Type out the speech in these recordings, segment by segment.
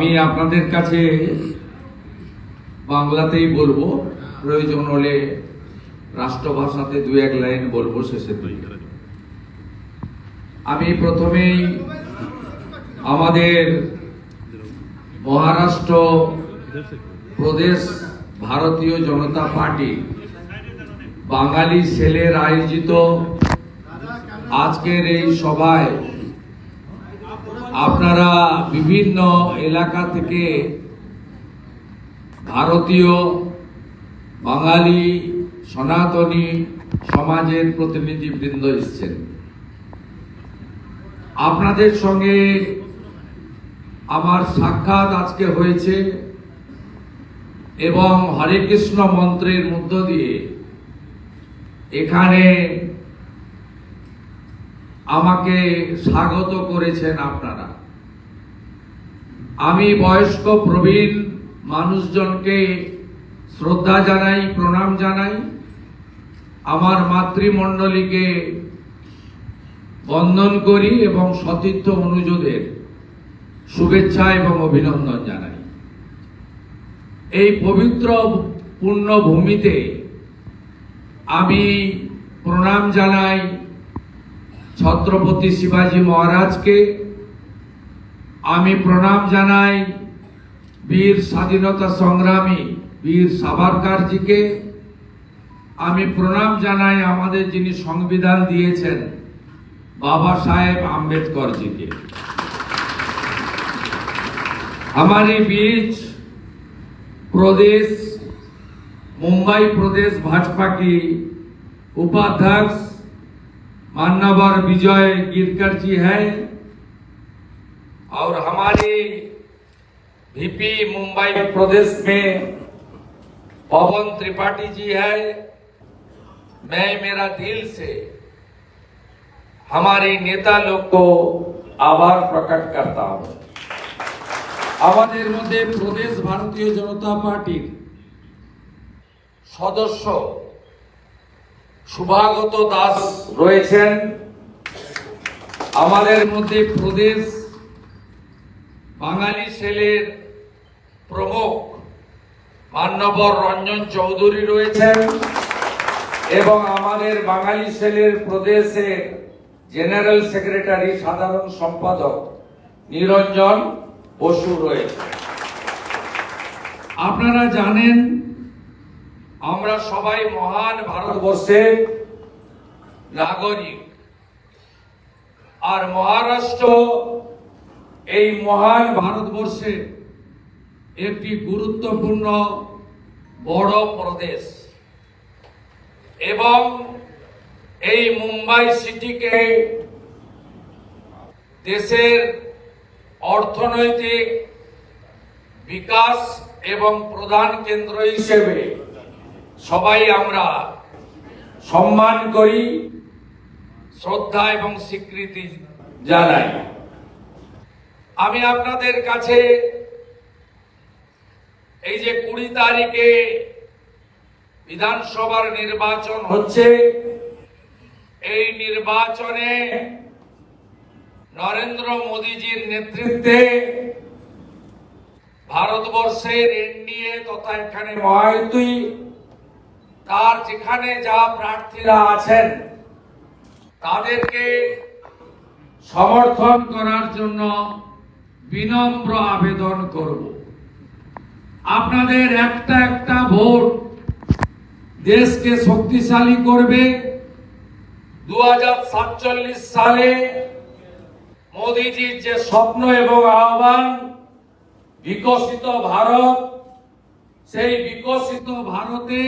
আমি আপনাদের কাছে বাংলাতেই বলব, প্রয়োজন হলে রাষ্ট্রভাষাতে দু এক লাইন বলব, শেষে দুই। আমি প্রথমেই আমাদের মহারাষ্ট্র প্রদেশ ভারতীয় জনতা পার্টি, বাঙালি সেলের আয়োজিত আজকের এই সভায় আপনারা বিভিন্ন এলাকা থেকে ভারতীয়, বাঙালি, সনাতনী সমাজের প্রতিনিধিবৃন্দ এসছেন। আপনাদের সঙ্গে আমার সাক্ষাৎ আজকে হয়েছে এবং হরে কৃষ্ণ মন্ত্রের মধ্য দিয়ে। এখানে আমাকে স্বাগত করেছেন আপনারা। আমি বয়স্ক, প্রবীণ মানুষজনকে শ্রদ্ধা জানাই, প্রণাম জানাই। আমার মাতৃমণ্ডলীকে বন্দন করি এবং সতীর্থ অনুযোগের শুভেচ্ছা এবং অভিনন্দন জানাই। এই পবিত্র পুণ্যভূমিতে আমি প্রণাম জানাই ছত্রপতি শিবাজী মহারাজকে আমি প্রণাম জানাই বীর স্বাধীনতা সংগ্রামী বীর সাভারকারজিকে আমি প্রণাম জানাই আমাদের যিনি সংবিধান দিয়েছেন বাবা সাহেব আম্বেদকর জিকে हमारे बीच प्रदेश मुंबई प्रदेश भाजपा की उपाध्यक्ष मान्यवर विजय गिरकर जी है और हमारे वीपी मुंबई प्रदेश में पवन त्रिपाठी जी है मैं मेरा दिल से हमारे नेता लोग को आभार प्रकट करता हूं আমাদের মধ্যে প্রদেশ ভারতীয় জনতা পার্টির সদস্য শুভাগত দাস রয়েছেন। আমাদের মধ্যে প্রদেশ বাঙালি সেলের প্রমুখ মান্যবর রঞ্জন চৌধুরী রয়েছেন এবং আমাদের বাঙালি সেলের প্রদেশের জেনারেল সেক্রেটারি, সাধারণ সম্পাদক নিরঞ্জন বসু রয়েছে আপনারা জানেন আমরা সবাই মহান ভারতবর্ষের নাগরিক। আর মহারাষ্ট্র এই মহান ভারতবর্ষের একটি গুরুত্বপূর্ণ বড় প্রদেশ। এবং এই মুম্বাই সিটিকে দেশের অর্থনৈতিক বিকাশ এবং প্রধান কেন্দ্র হিসেবে সবাই আমরা সম্মান করি, শ্রদ্ধা এবং স্বীকৃতি জানাই। আমি আপনাদের কাছে এই যে কুড়ি তারিখে বিধানসভার নির্বাচন হচ্ছে, এই নির্বাচনে নরেন্দ্র মোদীজির নেতৃত্বে ভারতবর্ষের এনডিএ তথা এখানে মহায়ুতি তার যেখানে যা প্রার্থীরা আছেন, তাদেরকে সমর্থন করার জন্য বিনম্র আবেদন করব। আপনাদের একটা একটা ভোট দেশকে শক্তিশালী করবে। দু হাজার সাতচল্লিশ সালে মোদীজির যে স্বপ্ন এবং আহ্বান, বিকশিত ভারত, সেই বিকশিত ভারতে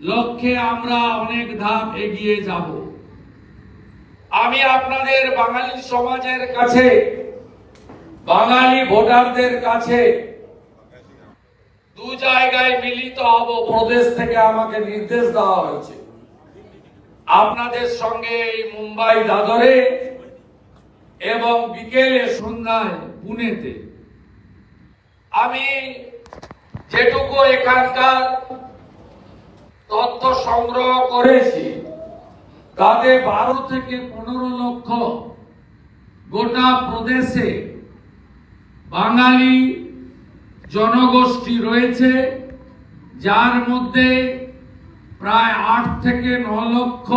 লক্ষ্যে আমরা অনেক ধাপ এগিয়ে যাব। আমি আপনাদের বাঙালি সমাজের কাছে, বাঙালি ভোটারদের কাছে দু জায়গায় মিলিত হব প্রদেশ থেকে আমাকে নির্দেশ দেওয়া হয়েছে। আপনাদের সঙ্গে এই মুম্বাই দাদরে এবং বিকেলে সন্ধ্যায় পুনেতে। আমি যেটুকু এখানকার তথ্য সংগ্রহ করেছি। তাতে বারো থেকে পনেরো লক্ষ গোটা প্রদেশে বাঙালি জনগোষ্ঠী রয়েছে, যার মধ্যে প্রায় আট থেকে ন লক্ষ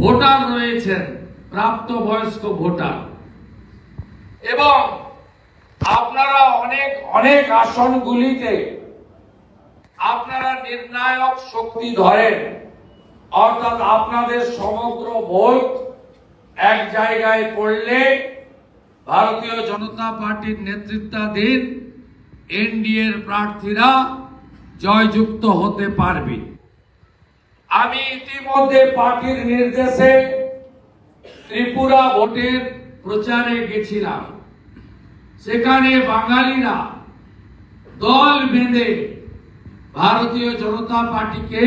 ভোটার রয়েছেন, প্রাপ্তবয়স্ক ভোটার। এবং আপনারা অনেক অনেক আসনগুলিতে আপনারা নির্ণায়ক শক্তি ধরেন। অর্থাৎ আপনাদের সমগ্র ভোট এক জায়গায় পড়লে ভারতীয় জনতা পার্টির নেতৃত্বাধীন এনডিএর প্রার্থীরা জয়যুক্ত হতে পারবে। আমি ইতিমধ্যে পার্টির নির্দেশে ত্রিপুরা ভোটের প্রচারে গেছিলাম। সেখানে বাঙালিরা দল বেঁধে ভারতীয় জনতা পার্টিকে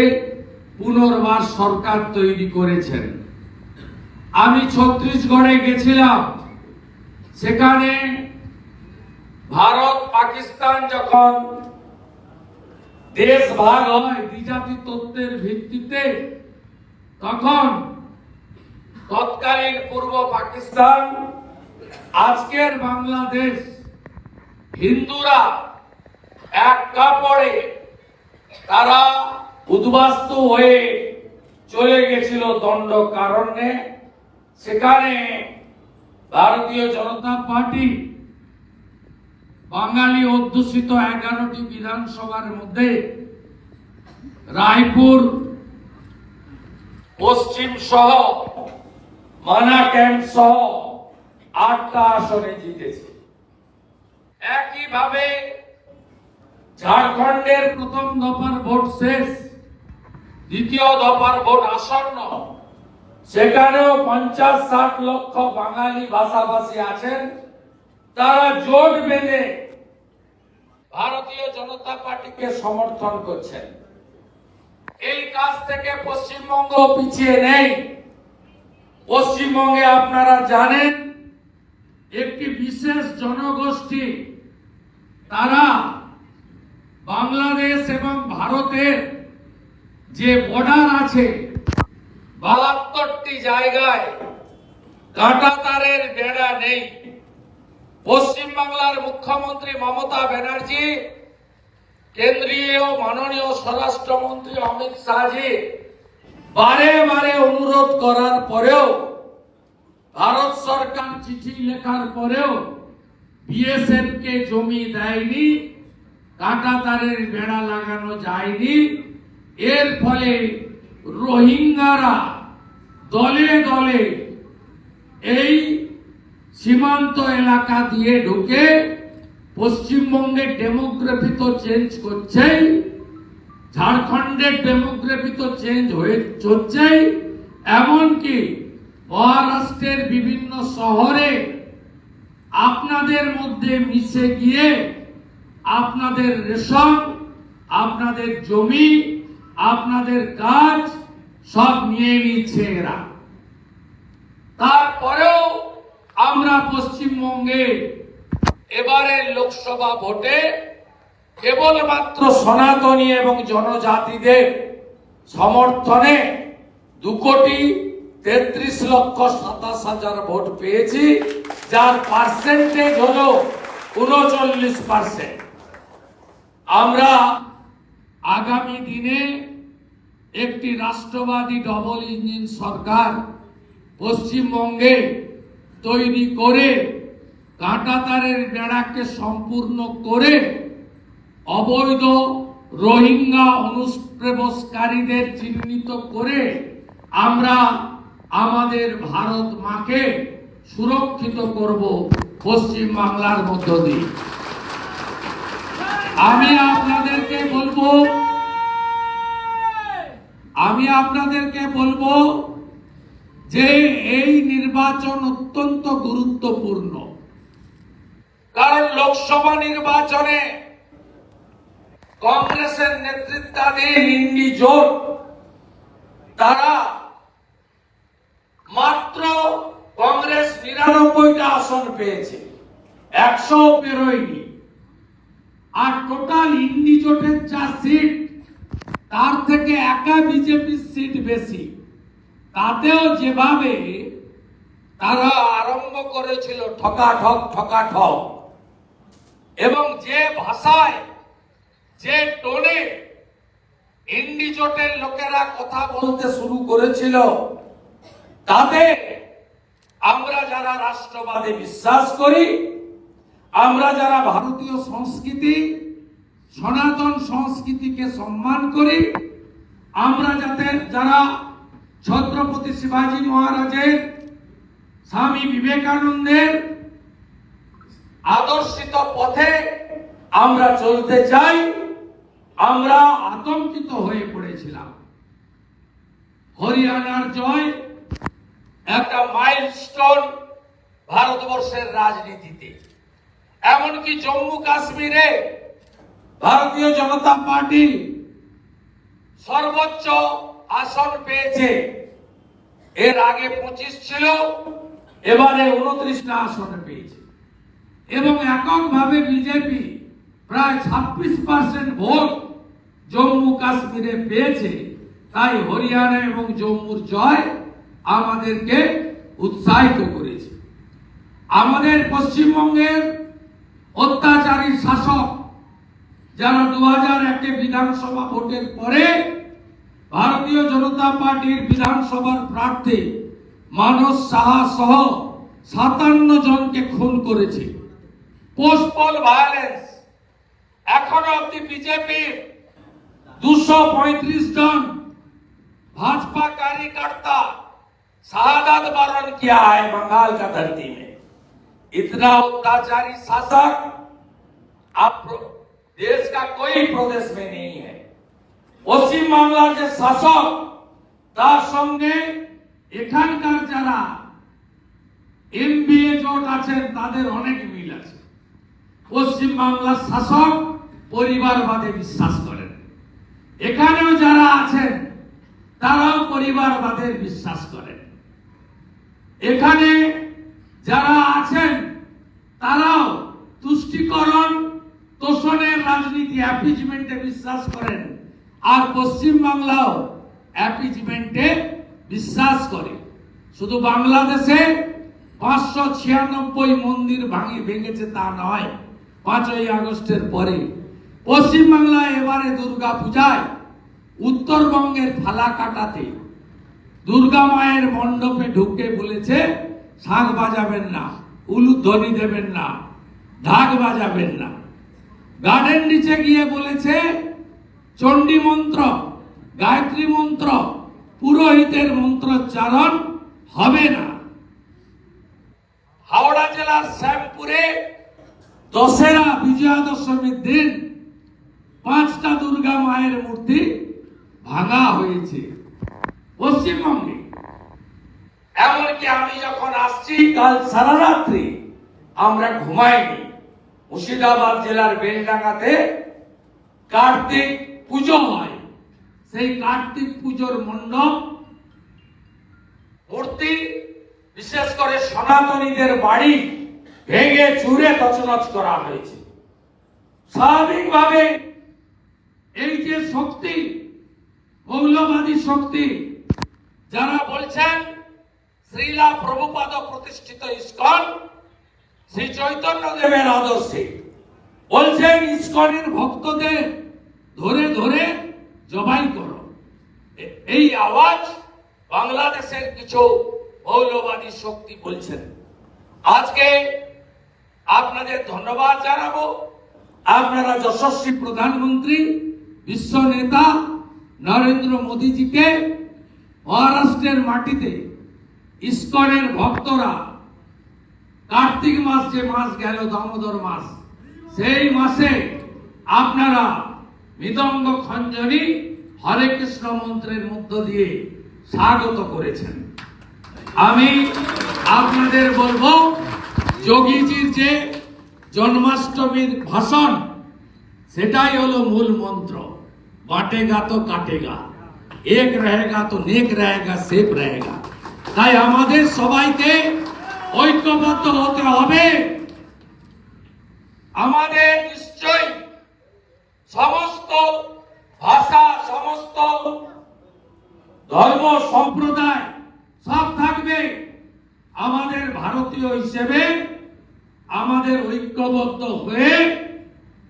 পুনর্বার সরকার তৈরি করেছেন। আমি ছত্তিশগড়ে গেছিলাম। সেখানে ভারত পাকিস্তান যখন দেশ ভাগ হয় দ্বিজাতি তত্ত্বের ভিত্তিতে, তখন তৎকালীন পূর্ব পাকিস্তান, আজকের বাংলাদেশ, হিন্দুরা এক কাপড়ে উদ্বাস্তু হয়ে চলে গেছিল দণ্ড কারণে। সেখানে ভারতীয় জনতা পার্টি বাঙালি অধ্যুষিত এগারোটি বিধানসভার মধ্যে রায়পুর, পশ্চিম সহ মানা ক্যাম্প সহ আটটা আসনে জিতেছে। একইভাবে ঝাড়খণ্ডের প্রথম দফার ভোট শেষ। দ্বিতীয় দফার ভোট আসন্ন। সেখানেও পঞ্চাশ ষাট লক্ষ বাঙালি ভাষাভাষী আছেন। তারা জোট বেঁধে ভারতীয় জনতা পার্টিকে সমর্থন করছেন। এই কাজ থেকে পশ্চিমবঙ্গ পিছিয়ে নেই। পশ্চিমবঙ্গে আপনারা জানেন, একটি বিশেষ জনগোষ্ঠী, তারা বাংলাদেশ এবং ভারতের যে বর্ডার আছে বাহাত্তরটি জায়গায় কাঁটা তারের বেড়া নেই। পশ্চিমবাংলার মুখ্যমন্ত্রী মমতা ব্যানার্জি, কেন্দ্রীয় মাননীয় স্বরাষ্ট্রমন্ত্রী অমিত শাহজি বারে বারে অনুরোধ করার পরেও, ভারত সরকার চিঠি লেখার পরেও বিএসএফ কে জমি দেয়নি কাঁটা তারের বেড়া লাগানো যায়নি। এর ফলে রোহিঙ্গারা দলে দলে এই সীমান্ত এলাকা দিয়ে ঢুকে পশ্চিমবঙ্গের ডেমোগ্রাফি তো চেঞ্জ করছেই ঝাড়খণ্ডের ডেমোগ্রাফি তো চেঞ্জ হয়ে চলছেই, এমনকি মহারাষ্ট্রের বিভিন্ন শহরে আপনাদের মধ্যে মিশে গিয়ে আপনাদের রেশন আপনাদের জমি আপনাদের কাজ সব নিয়ে নিচ্ছে এরা। তারপরেও আমরা পশ্চিমবঙ্গে এবারে লোকসভা ভোটে কেবলমাত্র সনাতনী এবং জনজাতিদের সমর্থনে দু কোটি তেত্রিশ লক্ষ সাতাশ হাজার ভোট পেয়েছি, যার পার্সেন্টেজ হল উনচল্লিশ পার্সেন্ট আমরা আগামী দিনে একটি রাষ্ট্রবাদী ডবল ইঞ্জিন সরকার পশ্চিমবঙ্গে তৈরি করে কাঁটাতারের বেড়াকে সম্পূর্ণ করে অবৈধ রোহিঙ্গা অনুপ্রবেশকারীদের চিহ্নিত করে আমরা আমাদের ভারত মাকে সুরক্ষিত করব পশ্চিম বাংলার মধ্য দিয়ে। আমি আপনাদেরকে বলব, আমি আপনাদেরকে বলব যে এই নির্বাচন অত্যন্ত গুরুত্বপূর্ণ। কারণ লোকসভা নির্বাচনে কংগ্রেসের নেতৃত্বাধীন ইন্ডি জোট, তারা মাত্র কংগ্রেস নিরানব্বইটা আসন পেয়েছে। একশো পেরোয়নি আর টোটাল ইন্ডি জোটের যা সিট তার থেকে একা বিজেপির সিট বেশি। তাতেও যেভাবে তারা আরম্ভ করেছিল ঠকা ঠক ঠকা ঠক, এবং যে ভাষায়, যে টোনে ইন্ডিজোটের লোকেরা কথা বলতে শুরু করেছিল, তাতে আমরা যারা রাষ্ট্রবাদে বিশ্বাস করি আমরা যারা ভারতীয় সংস্কৃতি, সনাতন সংস্কৃতিকে সম্মান করি, আমরা যাতে যারা ছত্রপতি শিবাজী মহারাজের স্বামী বিবেকানন্দের আদর্শিত পথে আমরা চলতে চাই, আমরা আতঙ্কিত হয়ে পড়েছিলাম। হরিয়ানার জয় একটা মাইলস্টোন ভারতবর্ষের রাজনীতিতে। এমনকি জম্মু কাশ্মীরে ভারতীয় জনতা পার্টি সর্বোচ্চ আসন পেয়েছে। এর আগে পঁচিশ ছিল এবারে উনত্রিশটা আসন পেয়েছে। এবং এককভাবে বিজেপি প্রায় ছাব্বিশ পার্সেন্ট ভোট জম্মু কাশ্মীরে পেয়েছে। তাই হরিয়ানা এবং জম্মুর জয় আমাদেরকে উৎসাহিত করেছে। আমাদের পশ্চিমবঙ্গের অত্যাচারী শাসক যারা দু হাজার একে বিধানসভা ভোটের পরে ভারতীয় জনতা পার্টির বিধানসভার প্রার্থী মানস সাহা সহ সাতান্ন জনকে খুন করেছে পোস্টপল ভায়োলেন্স এখনো অব্দি বিজেপির দুশো পঁয়ত্রিশ জন भाजपा कार्यकर्ता शहादत वरण किया है बंगाल का धरती में इतना अत्याचारी शासक आप प्र- देश का कोई प्रदेश में नहीं है পশ্চিম বাংলার যে শাসক তার সঙ্গে এখানকার যারা এমবিএ জোট আছেন তাদের অনেক মিল আছে পশ্চিম বাংলার শাসক পরিবারবাদে বিশ্বাস করেন এখানেও যারা আছেন তারাও পরিবারবাদের বিশ্বাস করেন এখানে যারা আছেন, তারাও তুষ্টিকরণ, তোষণের রাজনীতি অ্যাপিজমেন্টে বিশ্বাস করেন। আর পশ্চিম বাংলাও অ্যাপিজমেন্টে বিশ্বাস করে। শুধু বাংলাদেশে পাঁচশো ছিয়ানব্বই মন্দির ভাঙি ভেঙেছে তা নয়, পাঁচই আগস্টের পরে। পশ্চিম বাংলায় এবারে দুর্গা পূজায় উত্তরবঙ্গের ফালাকাটাতে দুর্গা মায়ের মণ্ডপে ঢুকে বলেছে শাঁখ বাজাবেন না উলুধ্বনি দেবেন না ঢাক বাজাবেন না। গার্ডেন নিচে গিয়ে বলেছে, চণ্ডী মন্ত্র, গায়ত্রী মন্ত্র, পুরোহিতের মন্ত্রোচ্চারণ হবে না। হাওড়া জেলার শ্যামপুরে দশেরা বিজয়া দশমীর দিন পাঁচটা দুর্গা মায়ের মূর্তি ভাঙা হয়েছে। পশ্চিমবঙ্গে এমনকি আমি যখন আসছি, কাল সারা রাত্রি আমরা ঘুমাইনি। মুর্শিদাবাদ জেলার বেলডাঙ্গাতে কার্তিক পুজো হয়। সেই কার্তিক পুজোর মণ্ডপ মূর্তি, বিশেষ করে সনাতনীদের বাড়ি ভেঙে চুরে তছনছ করা হয়েছে। স্বাভাবিকভাবে এই যে শক্তি, মৌলবাদী শক্তি, যারা বলছেন শ্রীলা প্রভুপাদ প্রতিষ্ঠিত ইস্কন, শ্রী চৈতন্য দেবের আদর্শে। বলছেন, ইস্কনের ভক্তদের ধরে ধরে জবাই করো। এই আওয়াজ বাংলাদেশের কিছু মৌলবাদী শক্তি বলছেন। আজকে আপনাদের ধন্যবাদ জানাব। আপনারা যশস্বী প্রধানমন্ত্রী, বিশ্ব নেতা নরেন্দ্র মোদীজিকে মহারাষ্ট্রের মাটিতে ইস্কনের ভক্তরা কার্তিক মাস যে মাস গেল, দামোদর মাস। সেই মাসে আপনারা মৃদঙ্গ খঞ্জনি হরে কৃষ্ণ মন্ত্রের মধ্য দিয়ে স্বাগত করেছেন। আমি আপনাদের বলব, যোগীজির যে জন্মাষ্টমীর ভাষণ, সেটাই হলো মূল মন্ত্র। বাটেগা তো কাটেগা, এক রহেগা তো নেক রহেগা সেফ রহেগা। তাই আমাদের সবাইকে ঐক্যবদ্ধ হতে হবে। আমাদের নিশ্চয়ই সমস্ত ভাষা, সমস্ত ধর্ম, সম্প্রদায় সব থাকবে আমাদের ভারতীয় হিসেবে। আমাদের ঐক্যবদ্ধ হয়ে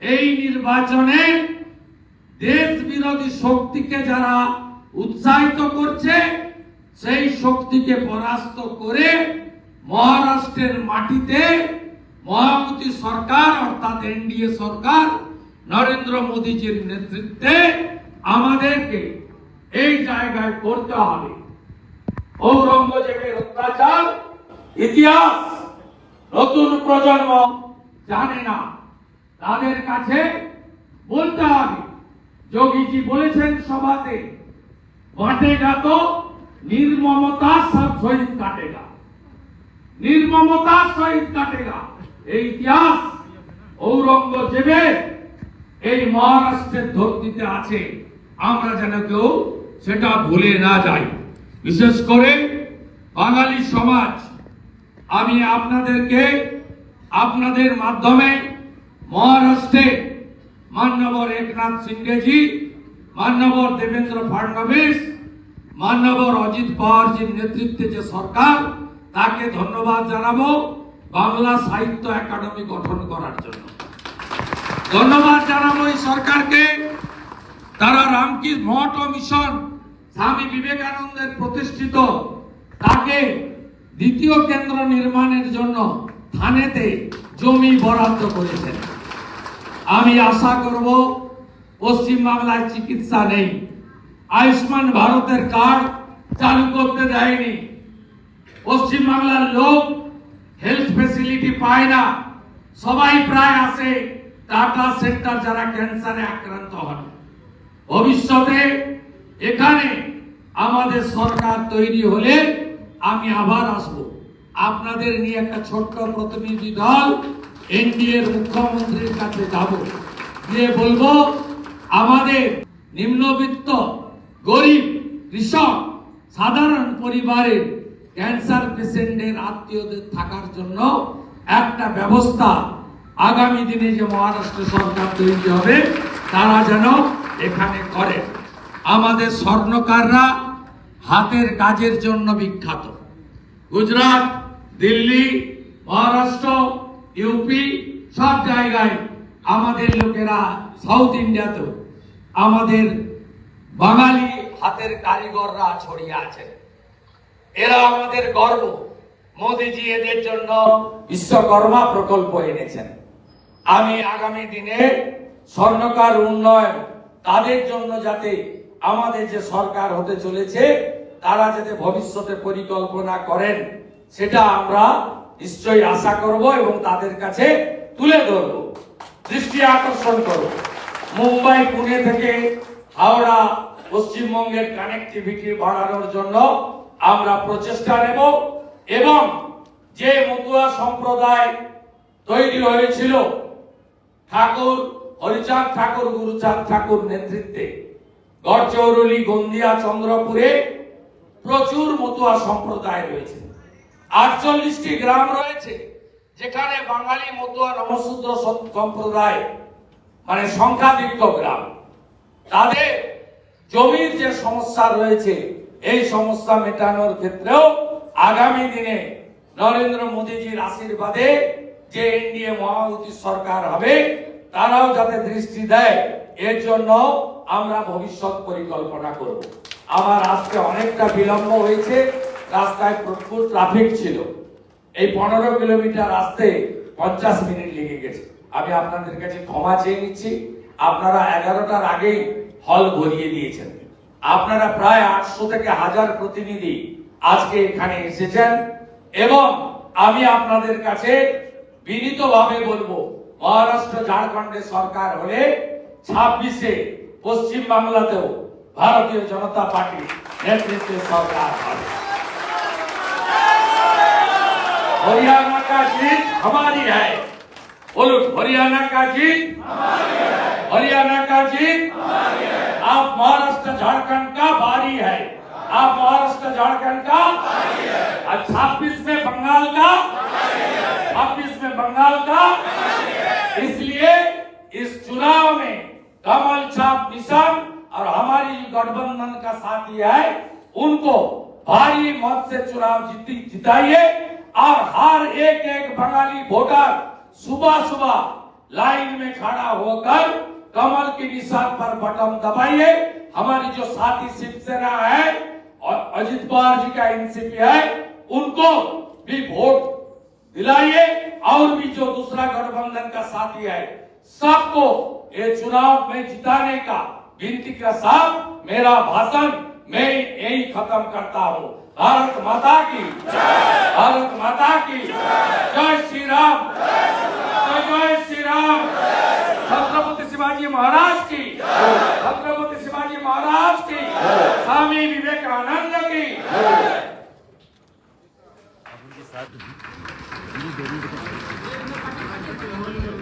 এই নির্বাচনে দেশ বিরোধী শক্তিকে যারা উৎসাহিত করছে সেই শক্তিকে পরাস্ত করে মহারাষ্ট্রের মাটিতে মহামতি সরকার অর্থাৎ এনডিএ সরকার নরেন্দ্র মোদীজির নেতৃত্বে আমাদেরকে এই জায়গায় করতে হবে। ঔরঙ্গজেবের অত্যাচার, ইতিহাস, নতুন প্রজন্ম জানে না। তাদের কাছে বলতে হবে। যোগীজি বলেছেন সভাতে বাটেগা তো নির্মমতার শহীদ কাটেগা। নির্মমতার সহিত কাটেগা। এই ইতিহাস ঔরঙ্গজেবের এই মহারাষ্ট্রের ধরতিতে আছে। আমরা যেন কেউ সেটা ভুলে না যাই। বিশেষ করে বাঙালি সমাজ, আমি আপনাদেরকে আপনাদের মাধ্যমে মহারাষ্ট্রে মান্যবর একনাথ সিংহেজি, মান্যবর দেবেন্দ্র ফডনবিস মান্যবর অজিত পাওয়ারজির নেতৃত্বে যে সরকার, তাকে ধন্যবাদ জানাব বাংলা সাহিত্য একাডেমি গঠন করার জন্য। ধন্যবাদ জানাব এই সরকারকে। তারা রামকৃষ্ণ মঠ ও মিশন স্বামী বিবেকানন্দের প্রতিষ্ঠিত, তাকে দ্বিতীয় কেন্দ্র নির্মাণের জন্য থানেতে জমি বরাদ্দ করেছেন। আমি আশা করব পশ্চিম বাংলায় চিকিৎসা নেই। আয়ুষ্মান ভারতের কার্ড চালু করতে দেয়নি। পশ্চিম বাংলার লোক হেলথ ফেসিলিটি পায় না। সবাই প্রায় আসে টাটা সেন্টার যারা ক্যান্সারে আক্রান্ত হন। ভবিষ্যতে এখানে আমাদের সরকার তৈরি হলে আমি আবার আসব। আপনাদের নিয়ে একটা ছোট্ট প্রতিনিধি দল, এনডিএর মুখ্যমন্ত্রীর কাছে যাব। গিয়ে বলব, আমাদের নিম্নবিত্ত গরিব, কৃষক, সাধারণ পরিবারের ক্যান্সার পেশেন্টের আত্মীয়দের থাকার জন্য একটা ব্যবস্থা আগামী দিনে যে মহারাষ্ট্র সরকার তৈরি হবে, তারা যেন এখানে করে। আমাদের স্বর্ণকাররা হাতের কাজের জন্য বিখ্যাত। গুজরাট, দিল্লি, মহারাষ্ট্র, ইউপি, সব জায়গায় আমাদের লোকেরা সাউথ ইন্ডিয়াতেও আমাদের বাঙালি হাতের কারিগররা ছড়িয়ে আছেন এরা আমাদের গর্ব। মোদিজি এদের জন্য বিশ্বকর্মা প্রকল্প এনেছেন। আমি আগামী দিনে স্বর্ণকার উন্নয়ন, তাদের জন্য যাতে আমাদের যে সরকার হতে চলেছে, তারা যাতে ভবিষ্যতে পরিকল্পনা করেন, সেটা আমরা নিশ্চয়ই আশা করব এবং তাদের কাছে তুলে ধরব। দৃষ্টি আকর্ষণ করব। মুম্বাই, পুনে থেকে হাওড়া পশ্চিমবঙ্গের কানেক্টিভিটি বাড়ানোর জন্য আমরা প্রচেষ্টা নেব এবং যে মতুয়া সম্প্রদায় তৈরি হয়েছিল, ঠাকুর, হরিচাঁদ ঠাকুর, গুরুচাঁদ ঠাকুর নেতৃত্বে, গড়চৌরলি গন্দিয়া চন্দ্রপুরে প্রচুর মতুয়া সম্প্রদায় রয়েছে। আটচল্লিশটি গ্রাম রয়েছে, যেখানে বাঙালি মতুয়া নমশূদ্র সম্প্রদায় মানে সংখ্যাধিক্য গ্রাম। তাদের জমির যে সমস্যা রয়েছে, এই সমস্যা মেটানোর ক্ষেত্রেও আগামী দিনে নরেন্দ্র মোদীজির আশীর্বাদে যে এনডিএ মহামতি সরকার হবে, তারাও যাতে দৃষ্টি দেয়, এর জন্য আমরা ভবিষ্যৎ পরিকল্পনা করব। আমার আজকে অনেকটা বিলম্ব হয়েছে, রাস্তায় প্রচুর ট্রাফিক ছিল। এই পনেরো কিলোমিটার আসতে পঞ্চাশ মিনিট লেগে গেছে। আমি আপনাদের কাছে ক্ষমা চেয়ে নিচ্ছি। আপনারা এগারোটার আগেই হল ভরিয়ে দিয়েছেন আপনারা প্রায় আটশো থেকে হাজার প্রতিনিধি আজকে এখানে এসেছেন এবং আমি আপনাদের কাছে বিনীতভাবে বলবো মহারাষ্ট্র ঝাড়খণ্ডে সরকার হলে ছাব্বিশে পশ্চিম বাংলাতেও ভারতীয় জনতা পার্টি নেতৃত্বে সরকার হবে हरियाणा का जीत हमारी है بولو ہریانہ کا جیت ہریانہ کا جیت آپ مہاراشٹر جھارکھنڈ کا بھاری ہے آپ مہاراشٹر جھارکھنڈ کا چھبیس میں بنگال کا چھبیس میں بنگال کا اس لیے اس چناؤ میں کمل چھاپ مشن اور ہماری گٹھ بندھن کا ساتھی ہے ان کو بھاری مت سے چناؤ جتائیے اور ہر ایک ایک بنگالی ووٹر صبح صبح لائن میں کھڑا ہو کر کمل کے نشان پر بٹن دبائیے۔ ہماری جو ساتھی شیو سینا ہے اور اجیت پوار جی کا این سی پی ہے، ان کو بھی ووٹ دلائیے۔ اور بھی جو دوسرا گٹھ بندھن کا ساتھی ہے، سب کو یہ چناؤ میں جتانے کا بنتی کا ساتھ میرا بھاشن میں یہی ختم کرتا ہوں۔ की जय श्री राम जय जय श्री राम छत्रपति शिवाजी महाराज की छत्रपति शिवाजी महाराज की स्वामी विवेकानंद की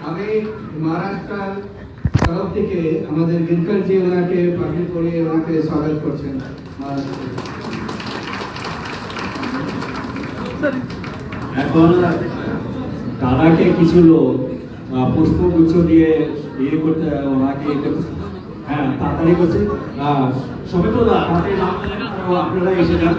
আমি মহারাষ্ট্র তরফ থেকে আমাদের দিনকর জি ওনাকে পাবলিক করে ওনাকে স্বাগত করছেন মহারাষ্ট্র এখন তারাকে কিছু লোক পুষ্পগুচ্ছ দিয়ে ইয়ে করতে, ওনাকে হ্যাঁ তাড়াতাড়ি করছে। সবাই তো আপনারা এসে যান।